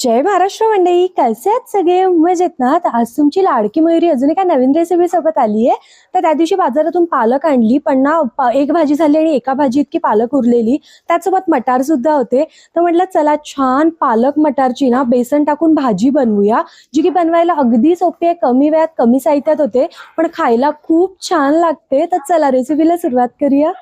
जय महाराष्ट्र मंडळी कसे आहेत सगळे? मजेत ना? तर आज तुमची लाडकी मयुरी अजून एका नवीन रेसिपी सोबत आली आहे. तर त्या दिवशी बाजारातून पालक आणली पण ना एक भाजी झाली आणि एका भाजी इतकी पालक उरलेली. त्याचसोबत मटार सुद्धा होते. तर म्हटलं चला छान पालक मटारची ना बेसन टाकून भाजी बनवूया जी की बनवायला अगदी सोपी आहे. कमी वेळात कमी साहित्यात होते पण खायला खूप छान लागते. तर चला रेसिपीला सुरुवात करूया.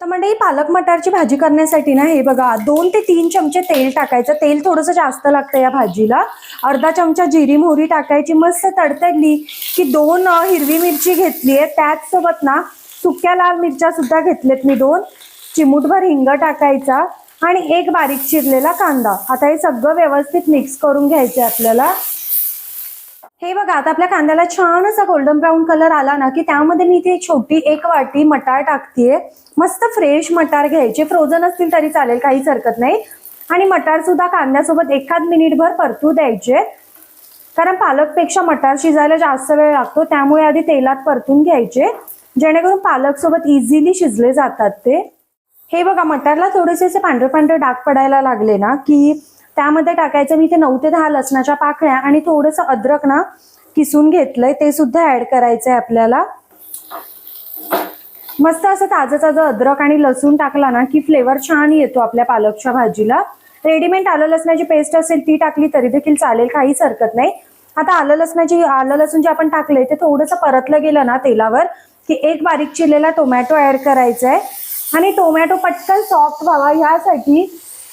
तर मंडळी पालक मटारची भाजी करण्यासाठी ना हे बघा दोन ते तीन चमचे तेल टाकायचं. तेल थोडंसं जास्त लागतं या भाजीला. अर्धा चमचा जिरी मोहरी टाकायची मस्त तडतडली की दोन हिरवी मिरची घेतली आहे. त्याचसोबत ना सुक्या लाल मिरच्या सुद्धा घेतल्यात मी दोन. चिमूटभर हिंग टाकायचा आणि एक बारीक चिरलेला कांदा. आता हे सगळं व्यवस्थित मिक्स करून घ्यायचं आपल्याला. हे बघा आता आपल्या कांद्याला छान असा गोल्डन ब्राऊन कलर आला ना की त्यामध्ये मी इथे छोटी एक वाटी मटार टाकतीये. मस्त फ्रेश मटार घ्यायचे. फ्रोझन असतील तरी चालेल काहीच हरकत नाही. आणि मटार सुद्धा कांद्यासोबत एखाद मिनिटभर परतू द्यायचे. कारण पालकपेक्षा मटार शिजायला जास्त वेळ लागतो त्यामुळे आधी तेलात परतून घ्यायचे. जेणेकरून पालक सोबत इझिली शिजले जातात ते. हे बघा मटारला थोडेसे असे पांढरे पांढरे डाग पडायला लागले ना की त्यामध्ये टाकायचं मी ते नऊ ते दहा लसणाच्या पाकळ्या आणि थोडंसं अद्रक ना किसून घेतलंय ते सुद्धा ऍड करायचंय आपल्याला. मस्त असं ताजं ताजं अद्रक आणि लसूण टाकला ना की फ्लेवर छान येतो आपल्या पालकच्या भाजीला. रेडीमेड आलं लसणाची पेस्ट असेल ती टाकली तरी देखील चालेल काहीच हरकत नाही. आता आलं लसणाची आलं लसूण जे आपण टाकलंय ते थोडंसं परतलं गेलं ना तेलावर की एक बारीक चिरलेला टोमॅटो ऍड करायचा आहे आणि टोमॅटो पटकन सॉफ्ट व्हावा यासाठी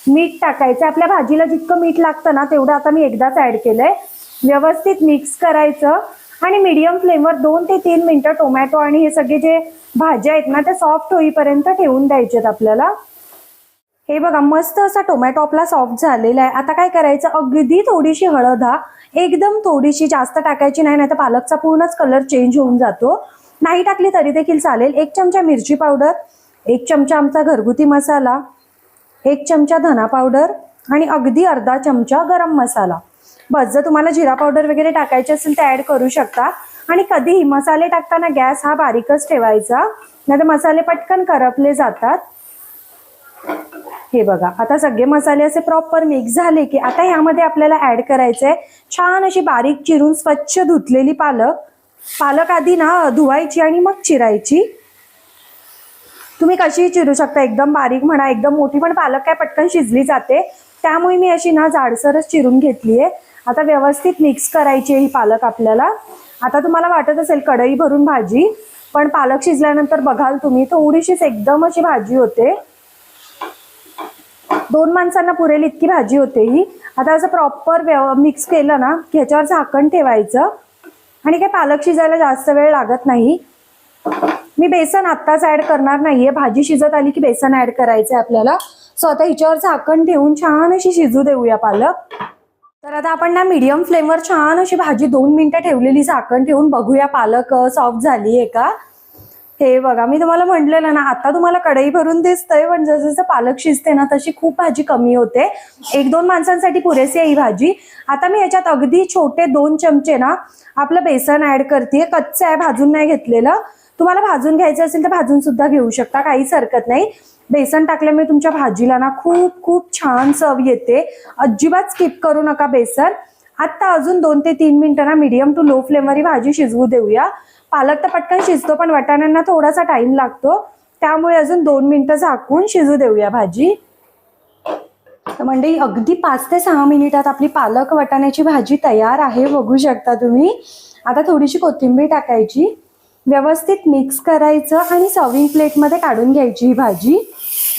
मीठ टाकायचं. आपल्या भाजीला जितकं मीठ लागतं ना तेवढं आता मी एकदाच ऍड केलंय. व्यवस्थित मिक्स करायचं आणि मीडियम फ्लेमवर दोन ते तीन मिनिटं टोमॅटो आणि हे सगळे जे भाज्या आहेत ना ते सॉफ्ट होईपर्यंत ठेवून द्यायचेत आपल्याला. हे बघा मस्त असा टोमॅटो आपला सॉफ्ट झालेला आहे. आता काय करायचं? अगदी थोडीशी हळद हा. एकदम थोडीशी जास्त टाकायची नाही नाही तर पालकचा पूर्णच कलर चेंज होऊन जातो. नाही टाकली तरी देखील चालेल. एक चमचा मिरची पावडर एक चमचा आमचा घरगुती मसाला एक चमचा धना पावडर आणि अगदी अर्धा चमचा गरम मसाला. बस जर तुम्हाला जिरा पावडर वगैरे टाकायची असेल तर ऍड करू शकता. आणि कधीही मसाले टाकताना गॅस हा बारीकच ठेवायचा. नाहीतर मसाले पटकन करपले जातात. हे बघा आता सगळे मसाले असे प्रॉपर मिक्स झाले की आता ह्यामध्ये आपल्याला ऍड करायचंय छान अशी बारीक चिरून स्वच्छ धुतलेली पालक. पालक आधी ना धुवायची आणि मग चिरायची. तुम्ही कशीही चिरू शकता? एकदम बारीक म्हणा एकदम मोठी पण पालक काय पटकन शिजली जाते. त्यामुळे मी अशी ना जाडसरच चिरून घेतली आहे आता व्यवस्थित मिक्स करायची आहे ही पालक आपल्याला. आता तुम्हाला वाटत असेल कढई भरून भाजी पण पालक शिजल्यानंतर बघाल तुम्ही थोडीशीच एकदम अशी भाजी होते. दोन माणसांना पुरेल इतकी भाजी होते ही. आता असं प्रॉपर मिक्स केलं ना की ह्याच्यावर झाकण ठेवायचं. आणि काय पालक शिजायला जास्त वेळ लागत नाही. मी बेसन आत्ताच ऍड करणार नाहीये. भाजी शिजत आली की बेसन ऍड करायचंय आपल्याला. सो आता हिच्यावर झाकण ठेवून छान अशी शिजू देऊया पालक. तर आता आपण ना मीडियम फ्लेमवर छान अशी भाजी दोन मिनिटं ठेवलेली झाकण ठेवून बघूया पालक सॉफ्ट झाली आहे का? हे बघा मी तुम्हाला म्हटलेलं ना आता तुम्हाला कढई भरून दिसतंय पण जसं जसं पालक शिजते ना तशी खूप भाजी कमी होते. एक दोन माणसांसाठी पुरेशी आहे ही भाजी. आता मी याच्यात अगदी छोटे दोन चमचे ना आपलं बेसन ऍड करते कच्चं आहे भाजून नाही घेतलेलं. तुम्हाला भाजून घ्यायचं असेल तर भाजून सुद्धा घेऊ शकता काहीच हरकत नाही. बेसन टाकल्यामुळे तुमच्या भाजीला ना खूप खूप छान चव येते. अजिबात स्किप करू नका बेसन. आत्ता अजून दोन ते तीन मिनिटं ना मीडियम टू लो फ्लेमवर ही भाजी शिजवू देऊया. पालक तर पटकन शिजतो पण वाटाण्यांना थोडासा टाइम लागतो. त्यामुळे अजून दोन मिनिटं झाकून शिजू देऊया भाजी. तर म्हणजे अगदी पाच ते सहा मिनिटात आपली पालक वाटाण्याची भाजी तयार आहे बघू शकता तुम्ही. आता थोडीशी कोथिंबीर टाकायची. व्यवस्थित मिक्स करायचं आणि सर्विंग प्लेटमध्ये काढून घ्यायची ही भाजी.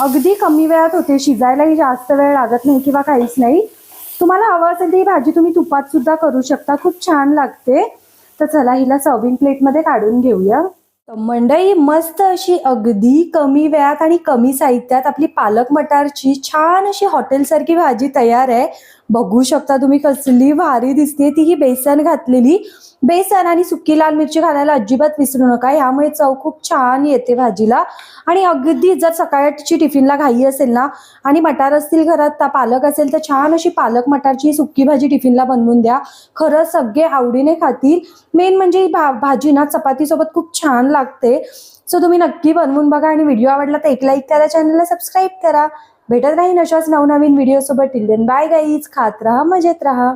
अगदी कमी वेळात होते. शिजायलाही जास्त वेळ लागत नाही किंवा काहीच नाही. तुम्हाला हवं असेल तर ही भाजी तुम्ही तुपात सुद्धा करू शकता. खूप छान लागते. तर चला हिला सर्विंग प्लेटमध्ये काढून घेऊया. मंडई मस्त अशी अगदी कमी वेळात आणि कमी साहित्यात आपली पालक मटारची छान अशी हॉटेलसारखी भाजी तयार आहे. बघू शकता तुम्ही कसली भारी दिसते ती ही बेसन घातलेली. बेसन आणि सुकी लाल मिरची घालायला अजिबात विसरू नका. यामुळे चव खूप छान येते भाजीला. आणि अगदी जर सकाळची टिफिनला घाई असेल ना आणि मटार असतील घरात पालक असेल तर छान अशी पालक मटारची सुकी भाजी टिफिनला बनवून द्या. खरं सगळे आवडीने खातील. मेन म्हणजे ही भा भाजी ना चपातीसोबत खूप छान लागते. सो तुम्ही नक्की बनवून बघा आणि व्हिडिओ आवडला तर एक लाईक करा चॅनलला सबस्क्राईब करा. भेटत राहीन अशाच नवनवीन व्हिडिओ सोबत टिल देन बाय गाईज खात राहा मजेत राहा.